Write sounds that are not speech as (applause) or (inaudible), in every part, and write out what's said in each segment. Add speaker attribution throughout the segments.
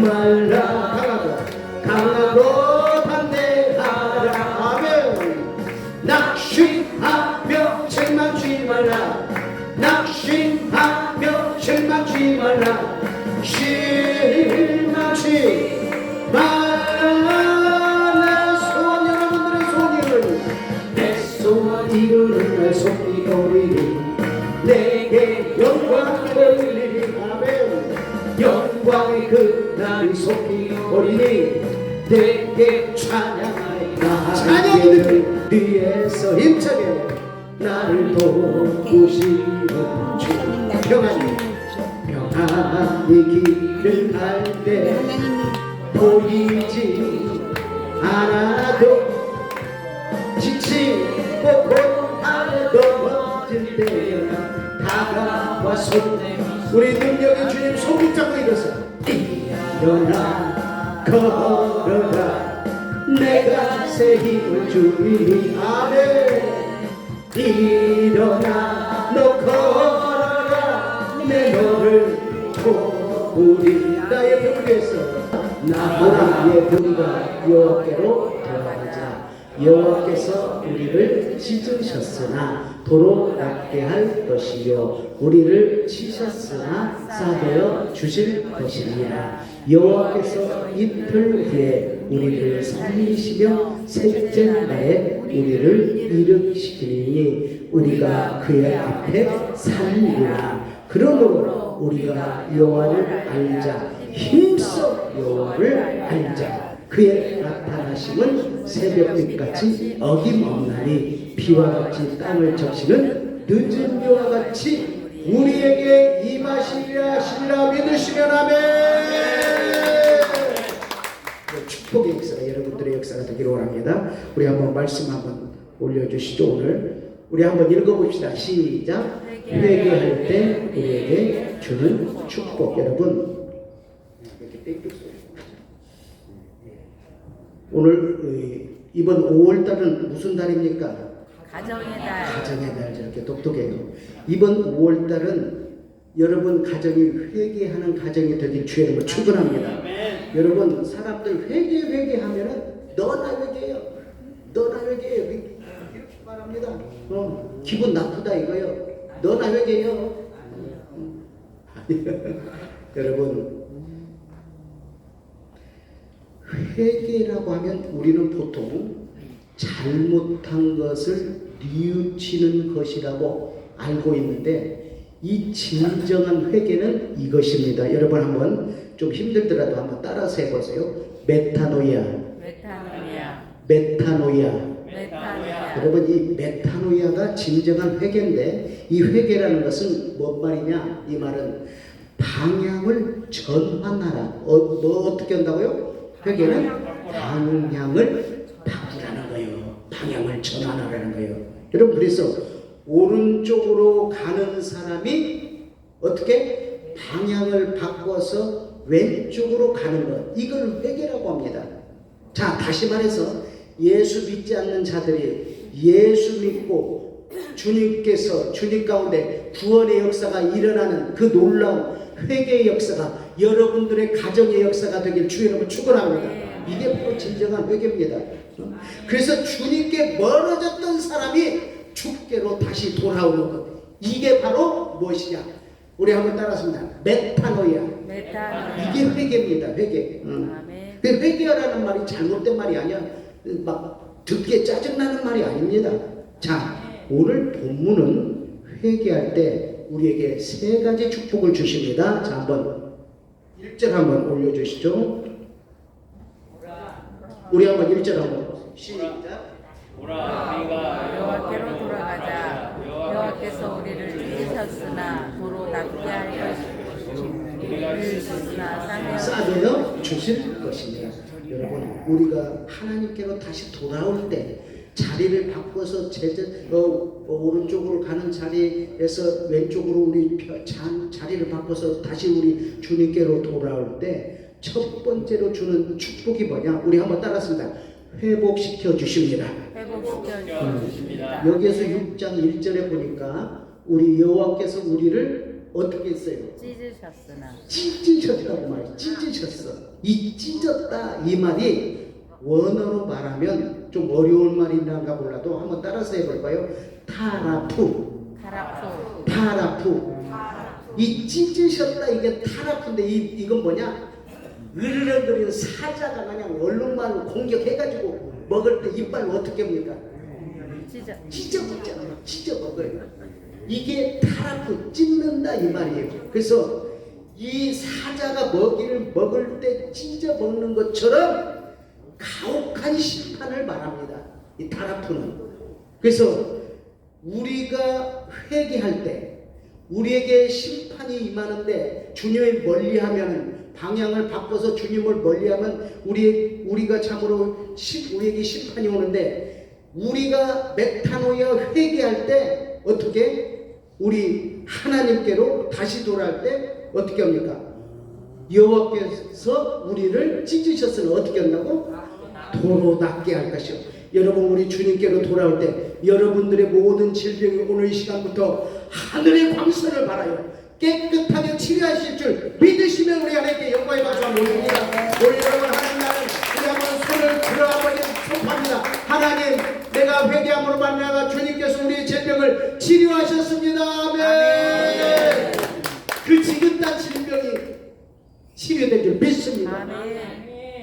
Speaker 1: 말라. 강하고 강하고 담대하라. 아멘. 낙심하며 절망치 말라. 낙심하며 절망치 말라. 실망치 말라 내게 찬양하리라. 찬양을 위해서 힘차게 나를 도우시는 주 평안히 평안히 길을 갈 때 보이지 않아도 지치고 고단해도 멋질 때에 다가와 손내 우리 능력의 주님 손 붙잡고 일어서 일어나 걸어라 내가 새 힘을 주리니 아멘 일어나. 너 걸어라. 내 너를 도우리 나의 위해서 나의 병과 여호와께로 돌아가자. 여호와께서 우리를 찢으셨으나 도로 낫게 할 것이요. 우리를 치셨으나 싸되어 주실 것이니라. 여호와께서 이틀 후에 우리를 살리시며 셋째 날에 우리를 일으키시리니 우리가 그의 앞에 살리라. 그러므로 우리가 여호와를 알자. 힘써 여호와를 알자. 그의 나타나심은 새벽빛같이 어김없나니 비와 같이 땅을 적시는 늦은 비와 같이 우리에게 임하시리라 하시리라 믿으시면 아멘. 네, 축복의 역사가 여러분들의 역사가 되기를 원합니다. 우리 한번 말씀 한번 올려주시죠 오늘. 우리 한번 읽어봅시다. 시작. 회개할 때 우리에게 주는 축복. 여러분. 오늘 어, 이번 5월 달은 무슨 달입니까?
Speaker 2: 가정의 달.
Speaker 1: 가정의 달 저렇게 똑똑해요. 이번 5월 달은 여러분 가정이 회개하는 가정이 되길 주의 이름으로 축원합니다. 여러분 사람들 회개 회개하면은 너나 회개요. 너나 회개요. 이렇게 말합니다. 어, 기분 나쁘다 이거요. 너나 회개요. (laughs) 여러분 회개라고 하면 우리는 보통 잘못한 것을 뉘우치는 것이라고 알고 있는데 이 진정한 회개는 이것입니다. 여러분 한번 좀 힘들더라도 한번 따라서 해보세요. 메타노이아,
Speaker 2: 메타노이아.
Speaker 1: 메타노이아.
Speaker 2: 메타노이아.
Speaker 1: 여러분 이 메타노이아가 진정한 회개인데 이 회개라는 것은 뭔 말이냐? 이 말은 방향을 전환하라. 어, 뭐 어떻게 한다고요? 회개는 방향을. 방향을 전환하라는 거예요. 여러분 그래서 오른쪽으로 가는 사람이 어떻게 방향을 바꿔서 왼쪽으로 가는 것 이걸 회개라고 합니다. 자 다시 말해서 예수 믿지 않는 자들이 예수 믿고 주님께서 주님 가운데 구원의 역사가 일어나는 그 놀라운 회개의 역사가 여러분들의 가정의 역사가 되길 주의 이름으로 축원합니다. 이게 바로 진정한 회개입니다. 그래서 주님께 멀어졌던 사람이 주께로 다시 돌아오는 것. 이게 바로 무엇이냐? 우리 한번 따라합니다. 메타노이아. 이게 회개입니다. 회개. 응.
Speaker 2: 아멘.
Speaker 1: 그 회개라는 말이 잘못된 말이 아니야. 막 듣기에 짜증나는 말이 아닙니다. 자, 오늘 본문은 회개할 때 우리에게 세 가지 축복을 주십니다. 자, 한번 1절 한번 올려주시죠. 우리 한번 1절 한번 시작.
Speaker 3: 오라 우리가
Speaker 2: 여호와께로 돌아가자. 여호와께서 우리를 찢으셨으나 도로 낫게 할 싸매어
Speaker 1: 싸되어 주실 것입니다. 여러분, 우리가 하나님께로 다시 돌아올 때 자리를 바꿔서 제재, 어, 어, 오른쪽으로 가는 자리에서 왼쪽으로 우리 펴- 자, 자리를 바꿔서 다시 우리 주님께로 돌아올 때 첫 번째로 주는 축복이 뭐냐? 우리 한번 따랐습니다. 회복시켜 주십니다.
Speaker 2: 회복시켜 주십니다.
Speaker 1: 여기에서 6장 1절에 보니까 우리 여호와께서 우리를 어떻게 했어요?
Speaker 2: 찢으셨으나
Speaker 1: 찢으셨다고 말이에요. 찢으셨어. 이 찢었다 이 말이 원어로 말하면 좀 어려운 말인가 몰라도 한번 따라서 해볼까요? 타라푸,
Speaker 2: 타라푸
Speaker 1: 타라푸. 이 찢으셨다 이게 타라푸인데 이 이건 뭐냐? 으르렁거리는 사자가 그냥 얼룩말 공격해가지고 먹을 때 이빨 어떻게 합니까?
Speaker 2: 찢어
Speaker 1: 찢어 먹잖아요. 찢어 먹어요. 이게 타라프 찢는다 이 말이에요. 그래서 이 사자가 먹이를 먹을 때 찢어 먹는 것처럼 가혹한 심판을 말합니다. 이 타라프는. 그래서 우리가 회개할 때 우리에게 심판이 임하는데 주님을 멀리하면 방향을 바꿔서 주님을 멀리하면 우리 우리가 참으로 심, 우리에게 심판이 오는데 우리가 메타노이아 회개할 때 어떻게 우리 하나님께로 다시 돌아갈 때 어떻게 합니까? 여호와께서 우리를 찢으셨으니 어떻게 한다고? 도로 낫게 할 것이요. 여러분 우리 주님께로 돌아올 때 여러분들의 모든 질병이 오늘 이 시간부터 하늘의 광선을 바라요. 깨끗하게 치료하실 줄 믿으시면 우리 하나님께 영광의 박수 한번 올립니다. 우리 여러분 하나님 나는 우리 한번 손을 들어한번 선포합니다. 하나님 내가 회개함으로 말미암아 주님께서 우리의 질병을 치료하셨습니다. 아멘. 그 지긋한 질병이 치료된 줄 믿습니다.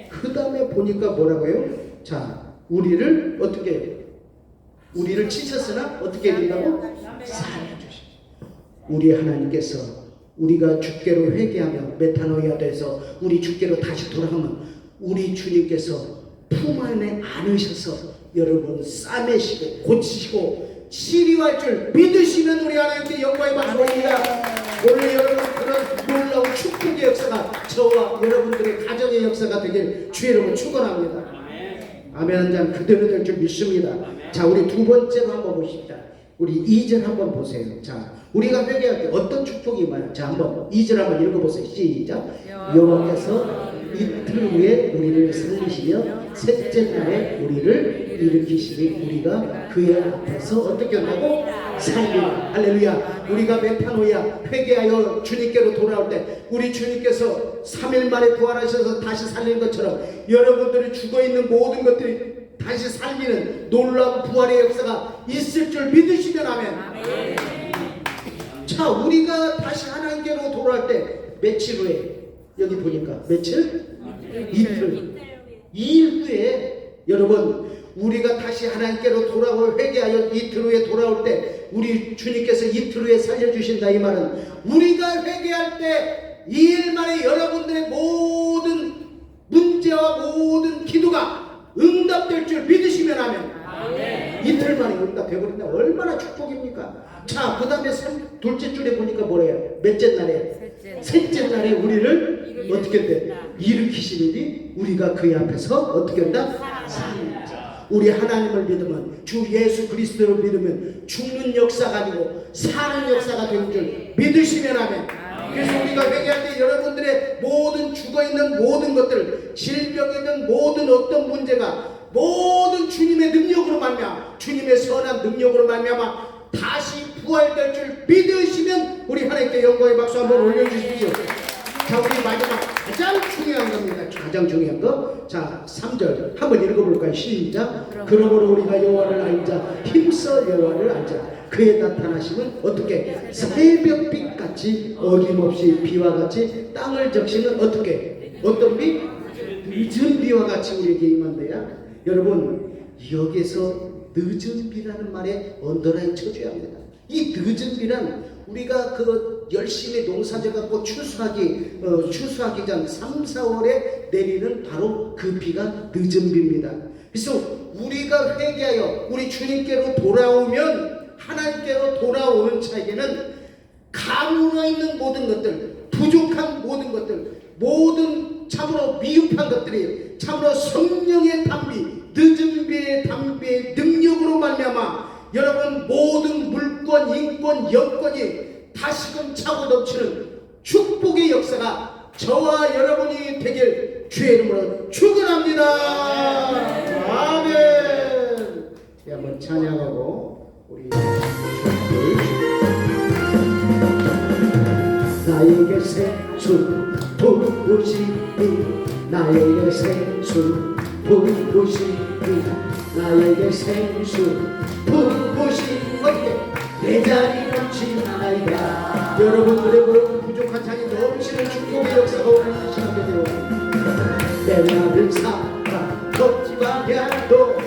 Speaker 1: 그 다음에 보니까 뭐라고요? 자, 우리를 어떻게, 우리를 치셨으나 어떻게 해준다고? 살려주시. 우리 하나님께서 우리가 주께로 회개하며 메타노이아 돼서 우리 주께로 다시 돌아가면 우리 주님께서 품 안에 안으셔서 여러분 싸매시고 고치시고 치료할 줄 믿으시면 우리 하나님께 박수 올립니다. 오늘 여러분 그런 놀라운 축복의 역사가 저와 여러분들의 가정의 역사가 되길 주의 이름으로 축원합니다. 아멘 한장 그대로 될 줄 믿습니다. 자, 우리 두 번째로 한번 보십시다. 우리 2절 한번 보세요. 자, 우리가 회개할 때 어떤 축복이 임하요? 자, 한번 2절 한번 읽어보세요. 시작. 여호와께서 이틀 후에 우리를 살리시며 셋째 날에 우리를 일으키시니 우리가 그의 앞에서 어떻게 한다고? 살리라. 할렐루야. 우리가 메타노야 회개하여 주님께로 돌아올 때 우리 주님께서 3일 만에 부활하셔서 다시 살린 것처럼 여러분들이 죽어 있는 모든 것들이 다시 살리는 놀라운 부활의 역사가 있을 줄 믿으시면 아멘. 자, 우리가 다시 하나님께로 돌아올 때 며칠 후에 여기 보니까 며칠? 이틀. 이일 후에 여러분 우리가 다시 하나님께로 돌아올 회개하여 이틀 후에 돌아올 때 우리 주님께서 이틀 후에 살려주신다 이 말은 우리가 회개할 때 이 일 만에 여러분들의 모든 문제와 모든 기도가 응답될 줄 믿으시면 하면 이틀 만에 응답해버린다 얼마나 축복입니까 자 그 다음에 둘째 줄에 보니까 뭐래요 몇째 날에
Speaker 2: 셋째
Speaker 1: 날에 우리를 어떻게 돼? 일으키시니 우리가 그의 앞에서 어떻게 한다? 살자. 우리 하나님을 믿으면 주 예수 그리스도를 믿으면 죽는 역사가 아니고 사는 역사가 되는 줄 믿으시면 하면 그래서 우리가 회개할 때 여러분들의 모든 죽어 있는 모든 것들 질병이든 모든 어떤 문제가 모든 주님의 능력으로 말미암아 주님의 선한 능력으로 말미암아 부활 될 줄 믿으시면 우리 하나님께 영광의 박수 한번 올려주십시오. 자, 우리 마지막 가장 중요한 겁니다. 가장 중요한 거. 자, 3절 한번 읽어볼까요? 시작. 그러므로 우리가 여호와를 알자. 힘써 여호와를 알자. 그의 나타나심은 어떻게 새벽빛 같이 어김없이 비와 같이 땅을 적시는 어떻게 어떤 비? 늦은 비와 같이 우리에게 임한대야. 여러분 여기서 늦은 비라는 말에 언더라인 쳐줘야 합니다. 이 비란 우리가 그 열심히 농사져 갖고 추수하기 어, 추수하기 전 3, 4월에 내리는 바로 그 비가 늦은 비입니다. 그래서 우리가 회개하여 우리 주님께로 돌아오면 하나님께로 돌아오는 자에게는 가무가 있는 모든 것들, 부족한 모든 것들, 모든 참으로 미흡한 것들이 참으로 성령의 담비, 늦은 비의 담비의 능력으로 말미암아 여러분 모든 물권, 인권, 여권이 다시금 차고 넘치는 축복의 역사가 저와 여러분이 되길 주의 이름으로 축원합니다. 아멘. 우리 한번 찬양하고 우리 나에게 새수 부르시니 나에게 새수 부르시니 나에게 생수 부부시 어떻게 내 자리 넘치나이다. 여러분들의 그 부족한 자리 넘치는 축복의 역사가 오늘 시작하게 되어 내 나를 삼아 덥지만 해도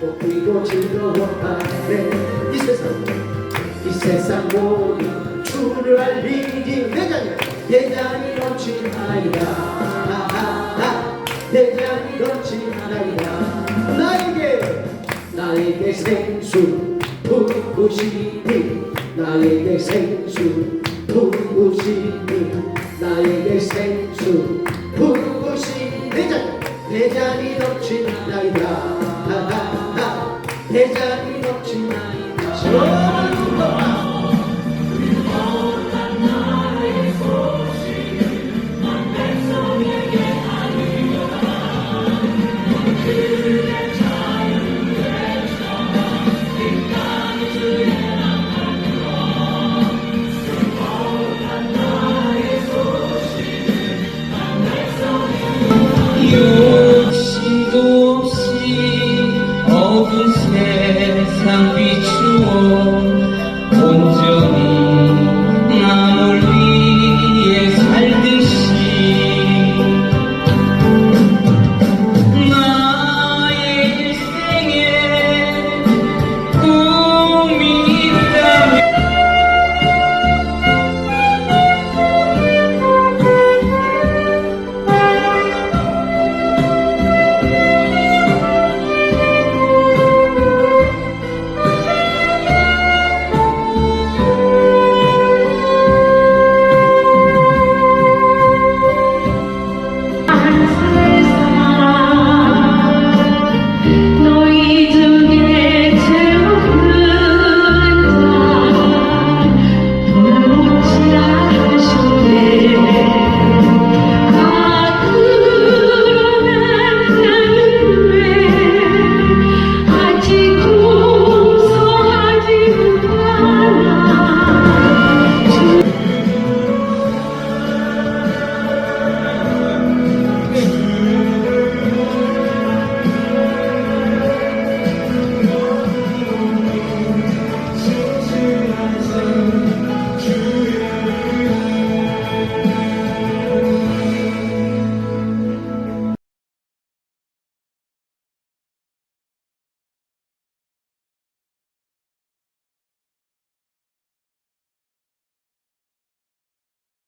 Speaker 1: 꽃피고 즐거워하네. 이 세상 이 세상 모든 주를 알리기 내 자리 내 자리 넘치나이다. 하하하 내 자리 넘치나이다. 나에게 나에게 생수 부부시니 나에게 생수 부부시니 나에게 생수 부부시니 내 자리 내 자리 넘치나이다